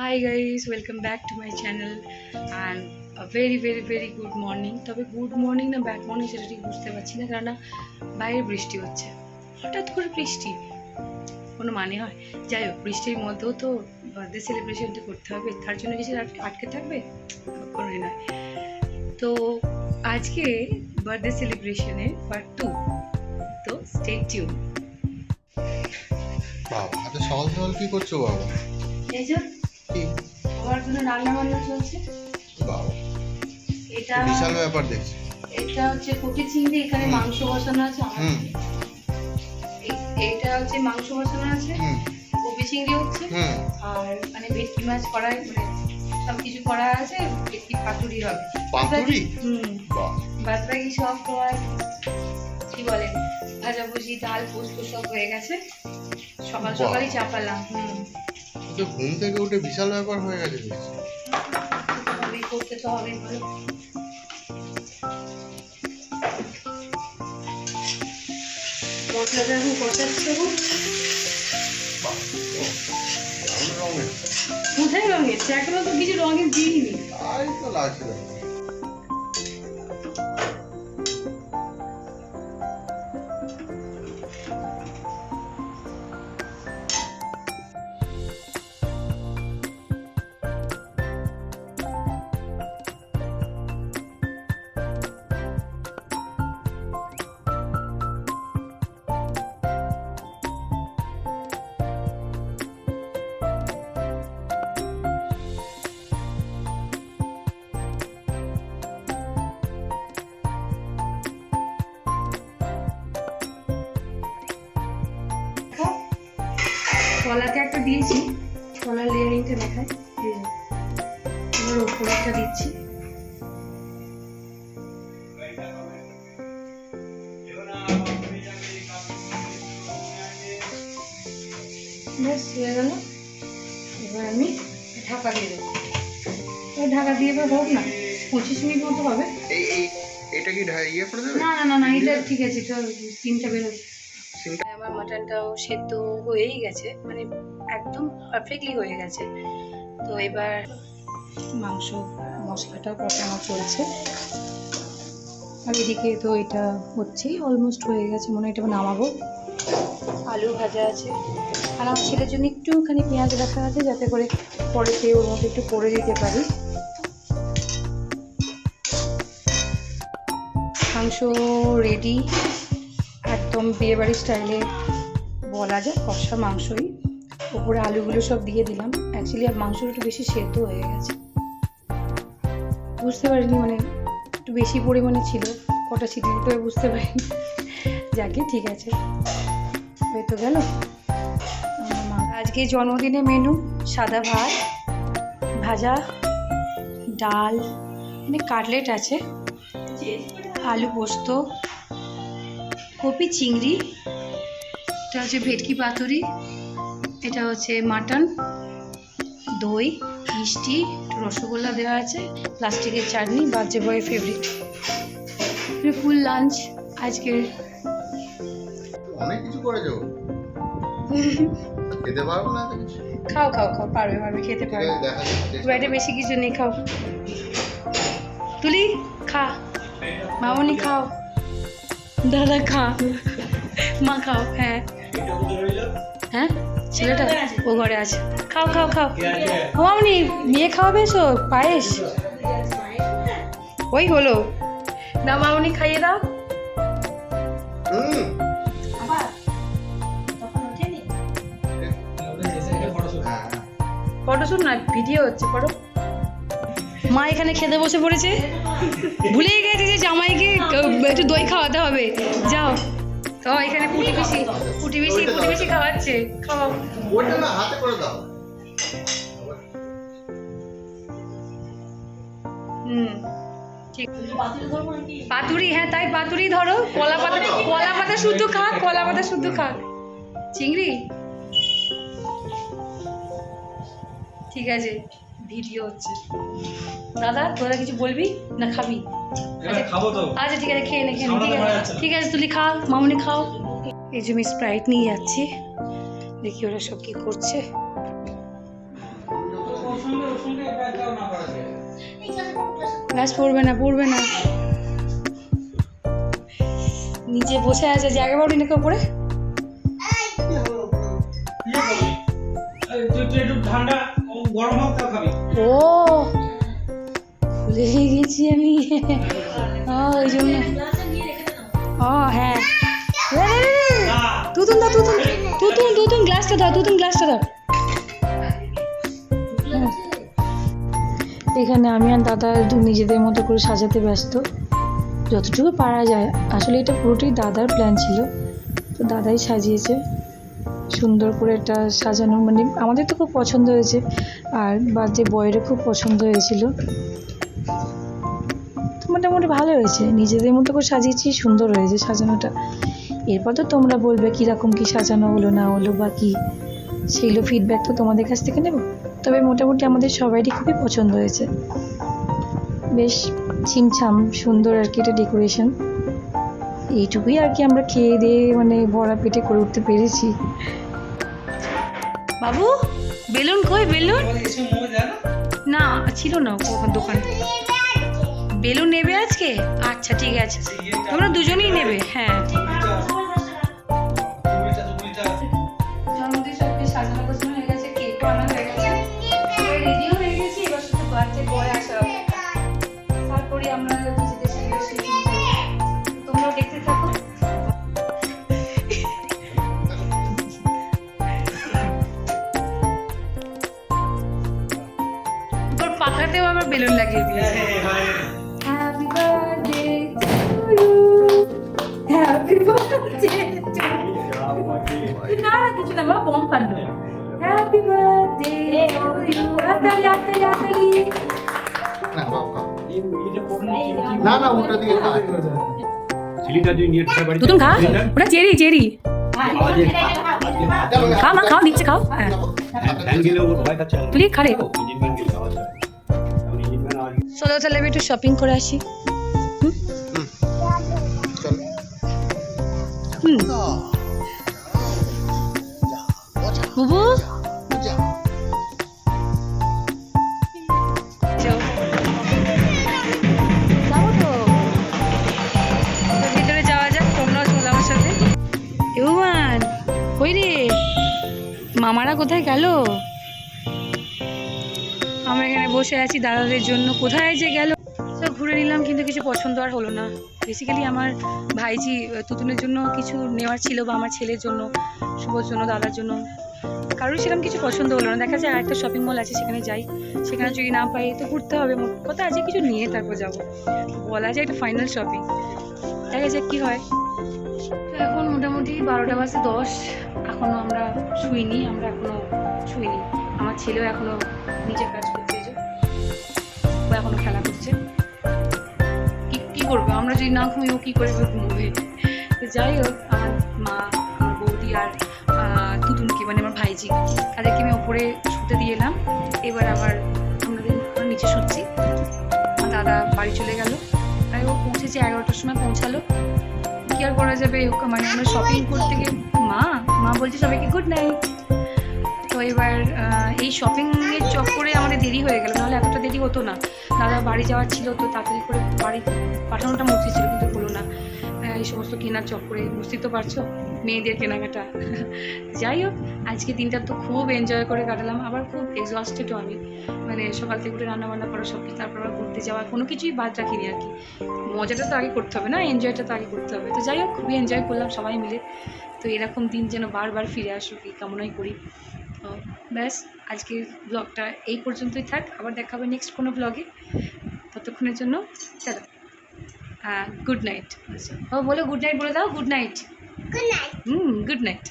Hi guys welcome back to my channel and very very very good morning তবে good morning না bad morning সেটা ঠিক বুঝতে পারছি না কেননা বাইরে বৃষ্টি হচ্ছে। হঠাৎ করে বৃষ্টি। কোনো মানে হয়? যাই হোক বৃষ্টির মধ্যেও তো বার্থডে সেলিব্রেশনটা করতে হবে। তার জন্য কিছু আটকে থাকবে? কখনোই নয়। তো আজকে বার্থডে সেলিব্রেশনের পার্ট টু তো স্টে টিউন বাবা সকাল সকাল কি করছ বাবা? এই যে কি জন্য রান্না বান্না চলছে এটা বিশাল ব্যাপার দেখছি। এটা হচ্ছে কোটি চিংড়ি এখানে মাংস বসানো আছে হুম। এই- হচ্ছে মাংস বসানো আছে। কপি চিংড়ি হচ্ছে। আর মানে ভেটকি মাছ করাই মানে সব করা আছে ভেটকি পাতুরি হবে। পাতুরি? হুম। বাদ বাকি সব তোমার কি বলে ভাজাভুজি ডাল পোস্ত সব হয়ে গেছে। সকাল সকালই চাপালাম। হুম। তো ঘুম থেকে উঠে বিশাল ব্যাপার হয়ে গেছে করতে তো হবে মশলাটা এখন কষাচ্ছে ও, দারুণ রঙের? কোথায় রঙের? এখনও তো কিছু রঙের দিইনি। তাই তো লাগছে। দিয়েছি। কলার লেয়ারিংটা দেখায়। এবার একটা দিচ্ছি। ব্যাস হয়ে গেল। এবার আমি ঢাকা দিয়ে দেবো। এবার ঢাকা দিয়ে এবার হোক না পঁচিশ মিনিট মতো হবে। এই এটা কি ইয়ে করে দেবে? না না না না এটা ঠিক আছে তিনটা বেরোবে আমার মাটনটাও সেদ্ধ হয়েই গেছে মানে একদম পারফেক্টলি হয়ে গেছে। তো এবার মাংস মশলাটাও কষানো চলছে। আর এদিকে তো এটা হচ্ছেই অলমোস্ট হয়ে গেছে, মনে হয় এটা নামাবো। আলু ভাজা আছে। আর আমার ছেলের জন্য একটুখানি পেঁয়াজ রাখা আছে, যাতে করে পরে পরেতে ওর মধ্যে একটু করে দিতে পারি। মাংস রেডি একদম বিয়েবাড়ির স্টাইলে বলা যায় কষা মাংসই। উপরে আলুগুলো সব দিয়ে দিলাম। অ্যাকচুয়ালি আর মাংসটা একটু বেশি সেদ্ধ হয়ে গেছে। বুঝতে পারিনি মানে একটু বেশি পরিমাণে ছিল। কটা সিটি হবে বুঝতে পারিনি। যাকে ঠিক আছে। হয়ে তো গেল। আজকে জন্মদিনে মেনু সাদা ভাত, ভাজা, ডাল মানে কাটলেট আছে, আলু পোস্ত কপি চিংড়ি এটা হচ্ছে ভেটকি পাতুরি এটা হচ্ছে মাটন দই মিষ্টি রসগোল্লা দেওয়া আছে প্লাস্টিকের চাটনি বাচ্চা বয়ের ফেভারিট ফুল লাঞ্চ আজকের। অনেক কিছু করেছ? খেতে পারব না খাও খাও খাও পারবে পারবে খেতে পারবে। খুব বেশি কিছু নেই খাও। তুলি খা। মামনি খাও। দাদা খা। মা খাও হ্যাঁ। হ্যাঁ? ছেলেটা ও ঘরে আছে। খাও খাও খাও। ও মামনি নিয়ে খাওয়াবে এসো পায়েস? ওই হলো। দাও মামনি, খাইয়ে দাও। ফটোশুট না, ভিডিও হচ্ছে, ফটো। মা এখানে খেতে বসে পড়েছে? ভুলেই গেছে যে জামাইকে একটু দই খাওয়াতে হবে। যাও। তো এখানে পুটি বেশি পুটি বেশি পুটি বেশি খাওয়াচ্ছে। খাওয়াও। ওটা না হাতে করে দাও। হুম ঠিক। পাতুরি হ্যাঁ তাই পাতুরি ধরো। কলা পাতা কলা পাতা শুদ্ধ খা কলা পাতা শুদ্ধ খা চিংড়ি? ঠিক আছে। ভিডিও হচ্ছে। দাদা তোরা কিছু বলবি? না খাবি? আচ্ছা ঠিক আছে খেয়ে নে খেয়ে ঠিক আছে। ঠিক আছে তুলি খা মামনি খাও। এই যে আমি স্প্রাইট নিয়ে যাচ্ছি। দেখি ওরা সব কি করছে। না ক্লাস পড়বে না পড়বে না। নিচে বসে আছে জায়গা পাবি তুই একটু ঠান্ডা। গরম হোক তাও খাবি ও ভুলে গেছি আমি। ওই জন্য। ও হ্যাঁ। তুতুন দাও তুতুন। তুতুন তুতুন গ্লাসটা দাও তুতুন গ্লাসটা দাও। এখানে আমি আর দাদা দু নিজেদের মতো করে সাজাতে ব্যস্ত। যতটুকু পারা যায়। আসলে এটা পুরোটাই দাদার প্ল্যান ছিল। তো দাদাই সাজিয়েছে। সুন্দর করে এটা সাজানো। মানে আমাদের তো খুব পছন্দ হয়েছে। আর বার্থডে বয়েরও খুব পছন্দ হয়েছিল। তো মোটামুটি ভালো হয়েছে। নিজেদের মতো করে সাজিয়েছি, সুন্দর হয়েছে সাজানোটা। এরপর তো তোমরা বলবে কীরকম কী সাজানো হলো, না হলো বা কী। সেইগুলো ফিডব্যাক তো তোমাদের কাছ থেকে নেব। তবে মোটামুটি আমাদের সবারই খুবই পছন্দ হয়েছে। বেশ ছিমছাম, সুন্দর আর কি এটা ডেকোরেশন এইটুকুই আর কি আমরা খেয়ে দিয়ে মানে ভরা পেটে করে উঠতে পেরেছি। বাবু বেলুন কই? বেলুন? না না ছিল না ওখান দোকান। বেলুন নেবে আজকে? আচ্ছা ঠিক আছে। তোমরা দুজনেই নেবে হ্যাঁ। বেলুন লাগিয়ে দিয়েছে happy birthday to you happy birthday to না না কিছু না বাবা বম ফাটলো হ্যাপি বার্থডে টু ইউ হাততালি হাততালি হাততালি না বাবা, খাও। না না উল্টো দিকে খা। চিলিটা তুই নিয়ে খেয়ে বাড়ি তুতুন খা ওটা চেরি চেরি চলো, খাও মা খাও দিচ্ছে খাও হ্যাঁ ফ্যান গেলে ও ভয় খাচ্ছে তুই খা রে চলো তাহলে আমি একটু শপিং করে আসি। বুবু? যা। যাও যাব আমরা এখানে বসে আছি দাদাদের জন্য। কোথায় যে গেল? তো ঘুরে নিলাম, কিন্তু কিছু পছন্দ আর হলো না। বেসিক্যালি আমার ভাইজি তুতুনের জন্য কিছু নেওয়ার ছিল বা আমার ছেলের জন্য, শুভর জন্য, দাদার জন্য। কারোর সেরকম কিছু পছন্দ হলো না। দেখা যায় আরেকটা শপিং মল আছে, সেখানে যাই। সেখানে যদি না পাই, তো ঘুরতে হবে। মোট কথা আছে, কিছু নিয়ে তারপর যাব। বলা যায় একটা ফাইনাল শপিং দেখা যাক কী হয়। তো এখন মোটামুটি বারোটা বাজে দশ। এখনও আমরা শুইনি, আমরা এখনও শুইনি। আমার ছেলেও এখনও নিজের কাজ করতে যে ও এখনও খেলা করছে। কি, কী করবে? আমরা যদি না ঘুমি, ও কী করে ঘুমোবে? তো যাই হোক, আমার মা, আমার বৌদি আর তুতুনকে মানে আমার ভাইজি, তাদেরকে আমি ওপরে শুতে দিয়ে এলাম। এবার আবার আমরা নিচে শুচ্ছি। দাদা বাড়ি চলে গেল। তাই ও পৌঁছেছে এগারোটার সময় পৌঁছালো। কি আর করা যাবে? মানে আমরা শপিং করতে গিয়ে মা মা বলছে সবাইকে গুড নাইট এবার এই শপিংয়ের চক্করে আমাদের দেরি হয়ে গেল, নাহলে এতটা দেরি হতো না। দাদা বাড়ি যাওয়ার ছিল তো তাড়াতাড়ি করে বাড়ি পাঠানোটা মুখে ছিল, কিন্তু হলো না। এই সমস্ত কেনার চক্করে, বুঝতেই তো পারছ, মেয়েদের কেনাকাটা। যাই হোক, আজকে দিনটা তো খুব এনজয় করে কাটালাম, আবার খুব এক্সস্টেডও আমি। মানে সকাল থেকে উঠে রান্না বান্না করা সব কিছু তারপর আবার ঘুরতে যাওয়া, কোনো কিছুই বাদ রাখিনি আর কি। মজাটা তো আগে করতে হবে না এনজয়টা তো আগে করতে হবে। তো যাই হোক, খুবই এনজয় করলাম সবাই মিলে। তো এরকম দিন যেন বারবার ফিরে আসুক, এই কামনাই করি। ব্যাস আজকের ব্লগটা এই পর্যন্তই থাক। আবার দেখা হবে নেক্সট কোনো ব্লগে ততক্ষণের জন্য চলো গুড নাইট ও বলো গুড নাইট বলে দাও। Good night hmm good night